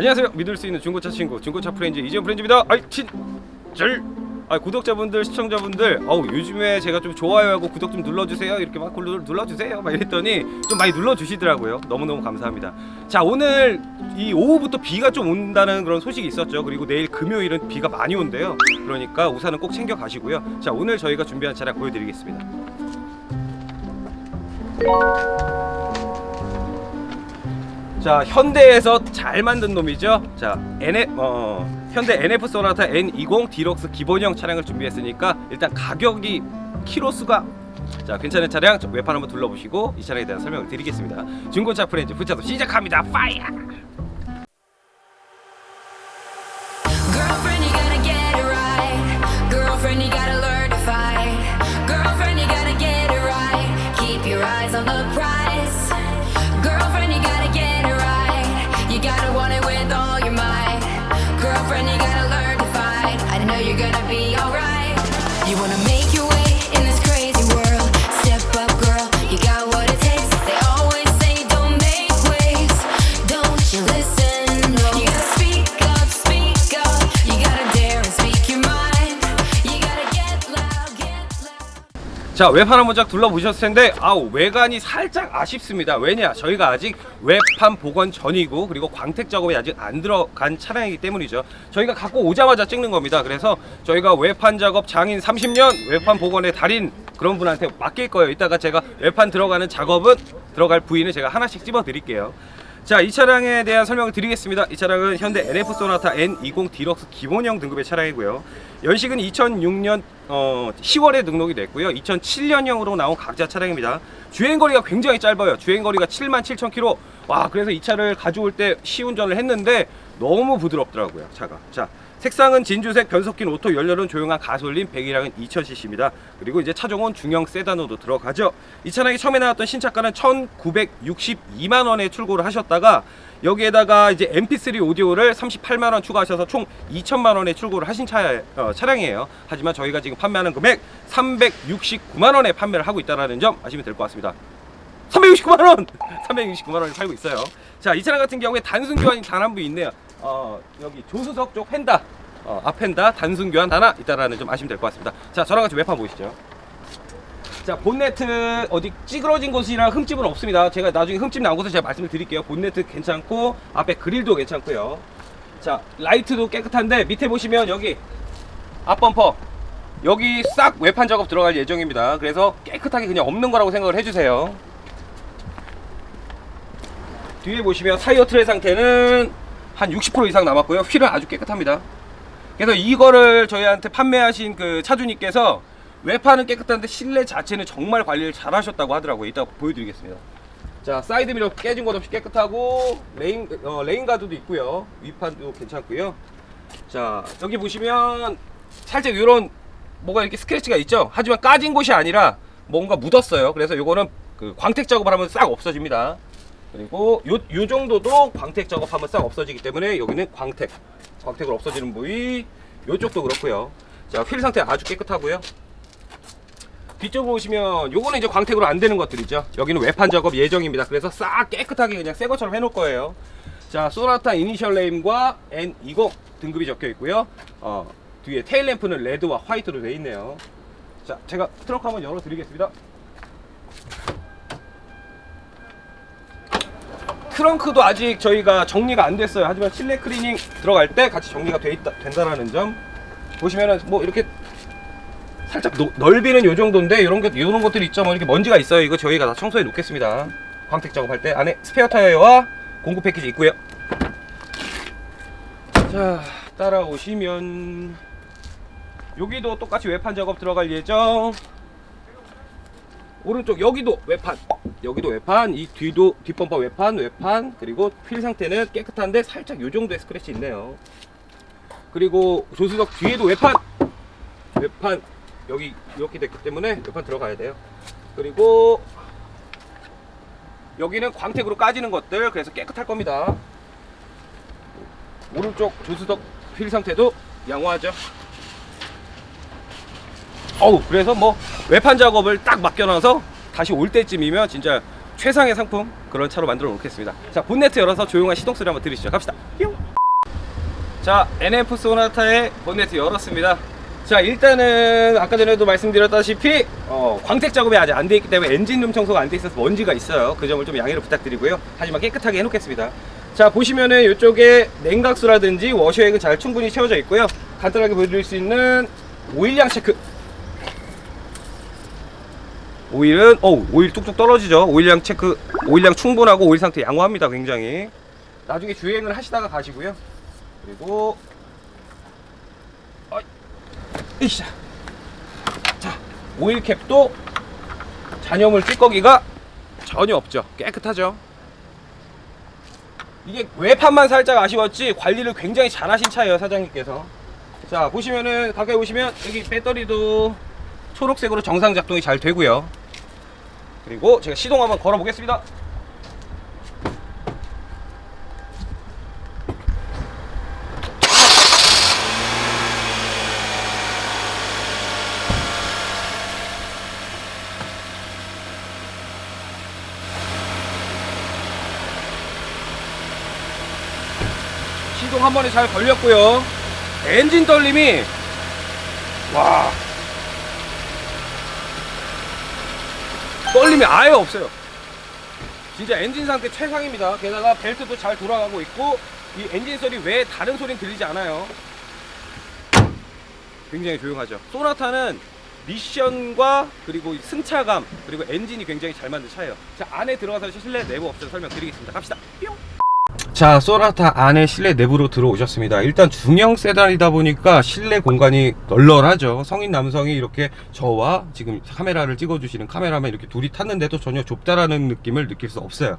안녕하세요. 믿을 수 있는 중고차 친구 중고차 프렌즈 이재훈 프렌즈입니다. 아이 친절. 아 구독자분들 시청자분들 어우 요즘에 제가 좀 좋아요하고 구독 좀 눌러주세요. 이렇게 막 눌러, 눌러주세요. 막 이랬더니 좀 많이 눌러주시더라고요. 너무너무 감사합니다. 자 오늘 이 오후부터 비가 좀 온다는 그런 소식이 있었죠. 그리고 내일 금요일은 비가 많이 온대요. 그러니까 우산은 꼭 챙겨 가시고요. 자 오늘 저희가 준비한 차량 보여드리겠습니다 자 현대에서 잘 만든 놈이죠. 자 NF 어 현대 NF 소나타 N20 디럭스 기본형 차량을 준비했으니까 일단 가격이 키로수가 자 괜찮은 차량 저 웹판 한번 둘러보시고 이 차량에 대한 설명을 드리겠습니다. 중고차 프렌즈 부차도 시작합니다. 파이어! 자 웹판 한번 쫙 둘러보셨을 텐데 아우 외관이 살짝 아쉽습니다. 왜냐 저희가 아직 웹판 복원 전이고 그리고 광택 작업이 아직 안 들어간 차량이기 때문이죠. 저희가 갖고 오자마자 찍는 겁니다. 그래서 저희가 웹판 작업 장인 30년 웹판 복원의 달인 그런 분한테 맡길 거예요. 이따가 제가 웹판 들어가는 작업은 들어갈 부위는 제가 하나씩 찝어 드릴게요 자, 이 차량에 대한 설명을 드리겠습니다. 이 차량은 현대 NF 소나타 N20 디럭스 기본형 등급의 차량이고요. 연식은 2006년 어, 10월에 등록이 됐고요. 2007년형으로 나온 각자 차량입니다. 주행 거리가 굉장히 짧아요. 주행 거리가 7만 7천 킬로. 와, 그래서 이 차를 가져올 때 시운전을 했는데 너무 부드럽더라고요, 차가. 자, 색상은 진주색 변속기 오토 연료는 조용한 가솔린 100이랑은 2000cc입니다. 그리고 이제 차종은 중형 세단으로 들어가죠. 이 차량이 처음에 나왔던 신차가는 1,962만 원에 출고를 하셨다가 여기에다가 이제 MP3 오디오를 38만 원 추가하셔서 총 2천만 원에 출고를 하신 차, 어, 차량이에요. 하지만 저희가 지금 판매하는 금액 369만 원에 판매를 하고 있다는 점 아시면 될 것 같습니다. 369만 원! 369만 원에 팔고 있어요. 자, 이 차량 같은 경우에 단순 교환이 단 한 부 있네요. 어, 여기 조수석 쪽 펜다, 어, 앞 펜다 단순 교환 하나 있다라는 점 아시면 될 것 같습니다. 자, 저랑 같이 웹판 보시죠. 자, 본네트 어디 찌그러진 곳이나 흠집은 없습니다. 제가 나중에 흠집 난 곳을 제가 말씀을 드릴게요. 본네트 괜찮고 앞에 그릴도 괜찮고요. 자, 라이트도 깨끗한데 밑에 보시면 여기 앞 범퍼 여기 싹 외판 작업 들어갈 예정입니다. 그래서 깨끗하게 그냥 없는 거라고 생각을 해주세요. 뒤에 보시면 타이어 트레 상태는 한 60% 이상 남았고요. 휠은 아주 깨끗합니다. 그래서 이거를 저희한테 판매하신 그 차주님께서 외판은 깨끗한데 실내 자체는 정말 관리를 잘 하셨다고 하더라고요. 이따 보여드리겠습니다. 자, 사이드 미러 깨진 것 없이 깨끗하고 레인 어, 레인 가드도 있고요. 위판도 괜찮고요. 자, 여기 보시면 살짝 이런 뭐가 이렇게 스크래치가 있죠. 하지만 까진 곳이 아니라 뭔가 묻었어요. 그래서 요거는 그 광택 작업을 하면 싹 없어집니다. 그리고 요, 요 정도도 광택 작업하면 싹 없어지기 때문에 여기는 광택. 광택을 없어지는 부위 요쪽도 그렇고요. 자 휠 상태 아주 깨끗하고요. 뒤쪽으로 보시면 요거는 이제 광택으로 안 되는 것들이죠. 여기는 외판 작업 예정입니다. 그래서 싹 깨끗하게 그냥 새 것처럼 해놓을 거예요. 자 소나타 이니셜 네임과 N20 등급이 적혀 있고요. 어, 뒤에 테일 램프는 레드와 화이트로 되어 있네요. 자 제가 트렁크 한번 열어 드리겠습니다 트렁크도 아직 저희가 정리가 안 됐어요. 하지만 실내 클리닝 들어갈 때 같이 정리가 돼 있다, 된다라는 점 보시면은 뭐 이렇게 살짝 노- 넓이는 요 정도인데 이런 것 이런 것들이 있죠. 뭐 이렇게 먼지가 있어요. 이거 저희가 다 청소해 놓겠습니다. 광택 작업할 때 안에 스페어 타이어와 공구 패키지 있고요. 자 따라오시면 여기도 똑같이 외판 작업 들어갈 예정. 오른쪽 여기도 외판. 여기도 외판 이 뒤도 뒷범퍼 외판 외판 그리고 휠 상태는 깨끗한데 살짝 요 정도의 스크래치 있네요. 그리고 조수석 뒤에도 외판! 외판 여기 이렇게 됐기 때문에 외판 들어가야 돼요. 그리고 여기는 광택으로 까지는 것들 그래서 깨끗할 겁니다. 오른쪽 조수석 휠 상태도 양호하죠 어우 그래서 뭐 외판 작업을 딱 맡겨놔서 다시 올 때쯤이면 진짜 최상의 상품 그런 차로 만들어 놓겠습니다 자 본네트 열어서 조용한 시동 소리 한번 들으시죠 갑시다 뿅. 자, NF 소나타의 본네트 열었습니다. 자, 일단은 아까 전에도 말씀드렸다시피 어, 광택 작업이 아직 안 돼 있기 때문에 엔진룸 청소가 안 돼 있어서 먼지가 있어요. 그 점을 좀 양해를 부탁드리고요. 하지만 깨끗하게 해놓겠습니다. 자, 보시면은 이쪽에 냉각수라든지 워셔액은 잘 충분히 채워져 있고요. 간단하게 보여드릴 수 있는 오일량 체크. 오일은 어우 오일 뚝뚝 떨어지죠. 오일량 체크, 오일량 충분하고 오일 상태 양호합니다. 굉장히. 나중에 주행을 하시다가 가시고요. 그리고 으쌰. 자, 오일 캡도 잔여물 찌꺼기가 전혀 없죠. 깨끗하죠. 이게 외판만 살짝 아쉬웠지 관리를 굉장히 잘하신 차예요 사장님께서. 자 보시면은 가까이 보시면 여기 배터리도 초록색으로 정상 작동이 잘 되고요. 그리고 제가 시동 한번 걸어 보겠습니다. 시동 한 번에 잘 걸렸고요. 엔진 떨림이 와 떨림이 아예 없어요. 진짜 엔진 상태 최상입니다. 게다가 벨트도 잘 돌아가고 있고 이 엔진 소리 외에 다른 소리는 들리지 않아요. 굉장히 조용하죠. 소나타는 미션과 그리고 이 승차감 그리고 엔진이 굉장히 잘 만든 차예요. 자 안에 들어가서 실내 내부 옵션 설명드리겠습니다. 갑시다. 뿅. 자, 소나타 안에 실내 내부로 들어오셨습니다. 일단 중형 세단이다 보니까 실내 공간이 널널하죠. 성인 남성이 이렇게 저와 지금 카메라를 찍어주시는 카메라맨 이렇게 둘이 탔는데도 전혀 좁다라는 느낌을 느낄 수 없어요.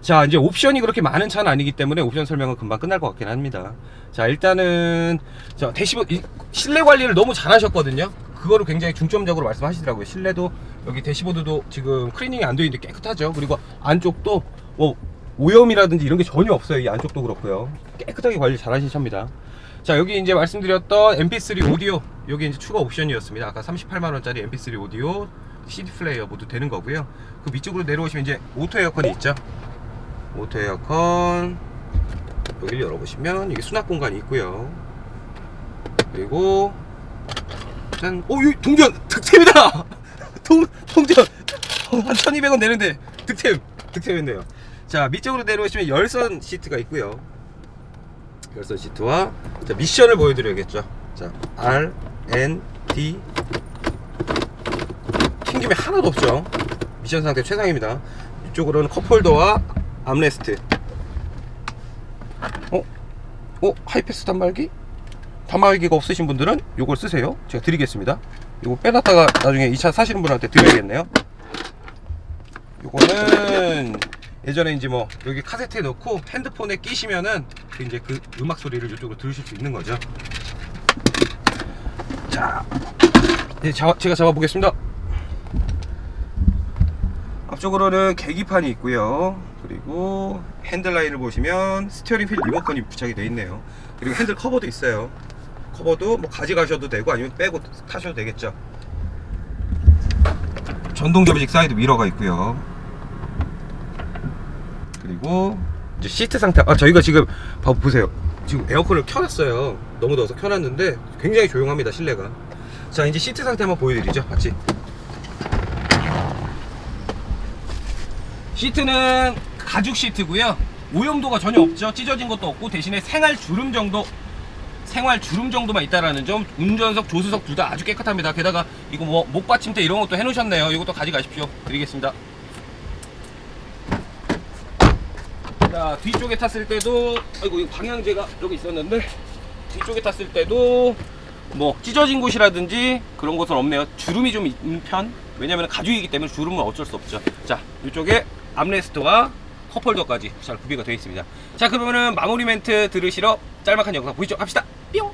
자, 이제 옵션이 그렇게 많은 차는 아니기 때문에 옵션 설명은 금방 끝날 것 같긴 합니다. 자, 일단은, 자, 대시보, 이 실내 관리를 너무 잘 하셨거든요. 그거를 굉장히 중점적으로 말씀하시더라고요. 실내도 여기 대시보드도 지금 클리닝이 안 되어 있는데 깨끗하죠. 그리고 안쪽도 뭐 오염이라든지 이런 게 전혀 없어요. 이 안쪽도 그렇고요. 깨끗하게 관리 잘 하신 차입니다. 자, 여기 이제 말씀드렸던 MP3 오디오 여기 이제 추가 옵션이었습니다. 아까 38만 원짜리 MP3 오디오 CD 플레이어 모두 되는 거고요. 그 위쪽으로 내려오시면 이제 오토 에어컨이 있죠. 오토 에어컨 여기를 열어보시면 이게 수납 공간이 있고요. 그리고 짠, 오, 여기 동전 득템이다. 동 동전 한 1,200원 내는데 득템 득템했네요. 자 밑쪽으로 내려오시면 열선 시트가 있고요. 열선 시트와 자, 미션을 보여드려야겠죠. 자 R N D 튕김이 하나도 없죠. 미션 상태 최상입니다. 이쪽으로는 컵홀더와 암레스트. 어? 어? 하이패스 단말기? 단말기가 없으신 분들은 이걸 쓰세요. 제가 드리겠습니다. 이거 빼놨다가 나중에 이 차 사시는 분한테 드려야겠네요. 요거는 예전에 이제 뭐 여기 카세트에 넣고 핸드폰에 끼시면은 그 이제 그 음악 소리를 이쪽으로 들으실 수 있는 거죠. 자, 네, 자, 제가 잡아보겠습니다. 앞쪽으로는 계기판이 있고요. 그리고 핸들 라인을 보시면 스티어링 휠 리모컨이 부착이 되어 있네요. 그리고 핸들 커버도 있어요. 커버도 뭐 가져가셔도 되고 아니면 빼고 타셔도 되겠죠. 전동 접이식 사이드 미러가 있고요. 그리고 이제 시트 상태. 아 저희가 지금 봐 보세요. 지금 에어컨을 켜놨어요. 너무 더워서 켜놨는데 굉장히 조용합니다 실내가. 자 이제 시트 상태 한번 보여드리죠. 같이. 시트는 가죽 시트고요. 오염도가 전혀 없죠. 찢어진 것도 없고 대신에 생활 주름 정도 생활 주름 정도만 있다라는 점 운전석 조수석 둘 다 아주 깨끗합니다 게다가 이거 뭐 목받침대 이런 것도 해놓으셨네요 이것도 가져가십시오 드리겠습니다 자 뒤쪽에 탔을 때도 아이고 방향제가 여기 있었는데 뒤쪽에 탔을 때도 뭐 찢어진 곳이라든지 그런 것은 없네요. 주름이 좀 있는 편? 왜냐면 가죽이기 때문에 주름은 어쩔 수 없죠. 자 이쪽에 암레스트와 컵홀더까지 잘 구비가 되어 있습니다. 자 그러면은 마무리 멘트 들으시러 짤막한 영상 보시죠? 갑시다. 뿅.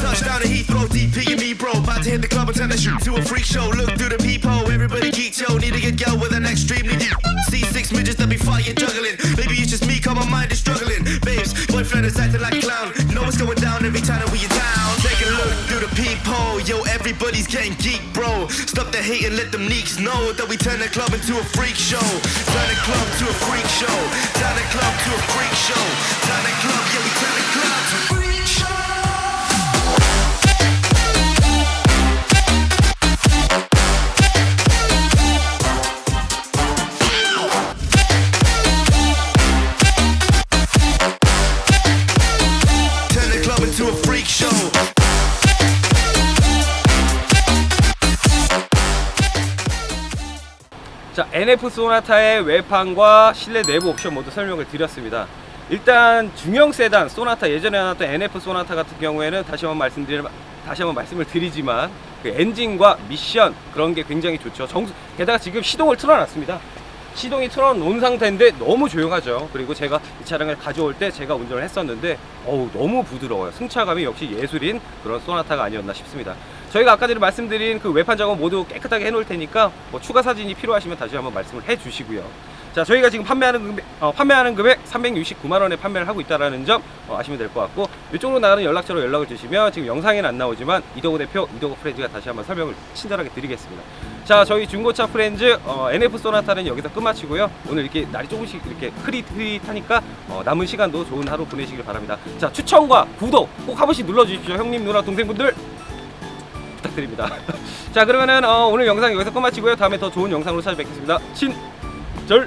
Touchdown to Heathrow, DP and me. About to hit the club and turn the shoot to a freak show. Look through the peephole, everybody geek, yo. Need to get girl with an extremely deep. See six midgets that be fighting, juggling. Maybe it's just me, cause my mind is struggling. Babes, boyfriend is acting like a clown. Know what's going down every time that we in town. Take a look through the peephole, yo, everybody's getting geek, bro. Stop the hate and let them neeks know that we turn the club into a freak show. Turn the club to a freak show. Turn the club to a freak show. Turn the club, yeah, we turn the club to a freak show. Into a freak show. 자, NF 소나타의 외판과 실내 내부 옵션 모두 설명을 드렸습니다. 일단 중형 세단 소나타 예전에 나왔던 NF 소나타 같은 경우에는 다시 한번 말씀드리 다시 한번 말씀을 드리지만 그 엔진과 미션 그런 게 굉장히 좋죠. 정수, 게다가 지금 시동을 틀어놨습니다. 시동이 틀어놓은 상태인데 너무 조용하죠. 그리고 제가 이 차량을 가져올 때 제가 운전을 했었는데 어우 너무 부드러워요. 승차감이 역시 예술인 그런 소나타가 아니었나 싶습니다. 저희가 아까 전에 말씀드린 그 외판 작업 모두 깨끗하게 해놓을 테니까 뭐 추가 사진이 필요하시면 다시 한번 말씀을 해주시고요. 자 저희가 지금 판매하는 금액, 어, 판매하는 금액 369만 원에 판매를 하고 있다라는 점 어, 아시면 될 것 같고 이쪽으로 나가는 연락처로 연락을 주시면 지금 영상에는 안 나오지만 이도구 대표 이도구 프렌즈가 다시 한번 설명을 친절하게 드리겠습니다. 자 저희 중고차 프렌즈 어, NF 소나타는 여기서 끝마치고요. 오늘 이렇게 날이 조금씩 이렇게 흐릿흐릿하니까 어, 남은 시간도 좋은 하루 보내시길 바랍니다. 자 추천과 구독 꼭 한 번씩 눌러주십시오. 형님 누나 동생분들 부탁드립니다. 자 그러면은 어, 오늘 영상 여기서 끝마치고요. 다음에 더 좋은 영상으로 찾아뵙겠습니다. 친 절